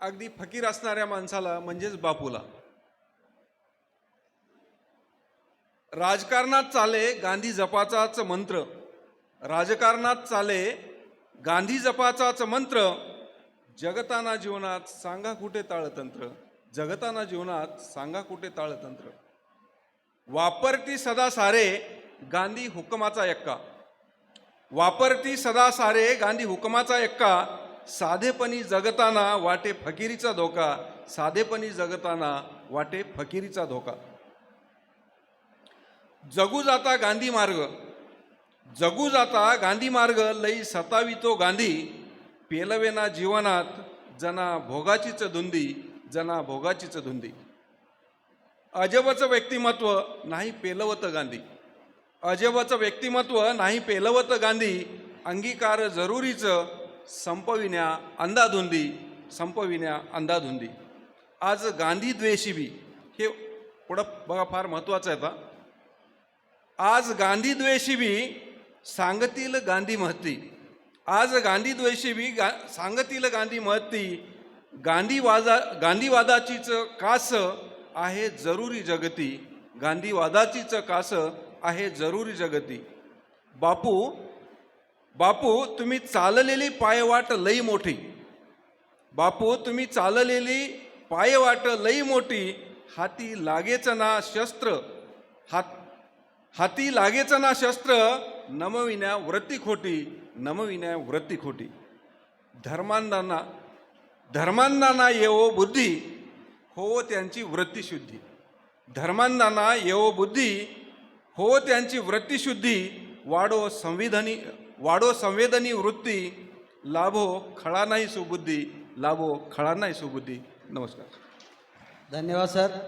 अगदी फकीर असणाऱ्या माणसाला म्हणजेच बापूला. राजकारणात चाले गांधी जपाचाच मंत्र. राजकारणात चाले गांधी जपाचाच मंत्र. जगताना जीवनात सांगा कुठे ताळतंत्र? जगताना जीवनात सांगा कुठे ताळतंत्र? वापरती सदा सारे गांधी हुकमाचा एक्का. वापरती सदा सारे गांधी हुकमाचा एक्का. साधेपणी जगताना वाटे फकिरीचा धोका साधेपणी जगताना वाटे फकिरीचा धोका. जगू जाता गांधी मार्ग जगू जाता गांधी मार्ग लई सतावितो गांधी पेलवेना जीवनात जना भोगाचीच धुंदी जना भोगाचीच धुंदी. अजबचं व्यक्तिमत्व नाही पेलवत गांधी. अजबचं व्यक्तिमत्व नाही पेलवत गांधी अंगीकार जरुरीचं संपविण्या अंधाधुंदी संपविण्या अंधाधुंदी. आज गांधी बी. हे पुढं बघा फार महत्त्वाचं आहे आता. आज गांधी बी सांगतील गांधी महती. आज गांधी बी गा सांगतील गांधी महती. गांधीवादा गांधीवादाचीच कास आहे जरुरी जगती. गांधीवादाचीच कास आहे जरुरी जगती. बापू बापू तुम्ही चाललेली पायवाट लई मोठी. बापू तुम्ही चाललेली पायवाट लई मोठी. हाती लागेच ना शस्त्र. हात हाती लागेच ना शस्त्र. नमविण्या वृत्ती खोटी. नमविण्या वृत्ती खोटी. धर्मांधांना धर्मांधांना येवो बुद्धी. हो त्यांची वृत्तीशुद्धी धर्मांधांना येवो बुद्धी. हो त्यांची वृत्तीशुद्धी वाढो संविधानी वाढो संवेदनी वृत्ती लाभो खळा नाही सुबुद्धी लाभो खळा नाही सुबुद्धी. नमस्कार. धन्यवाद सर.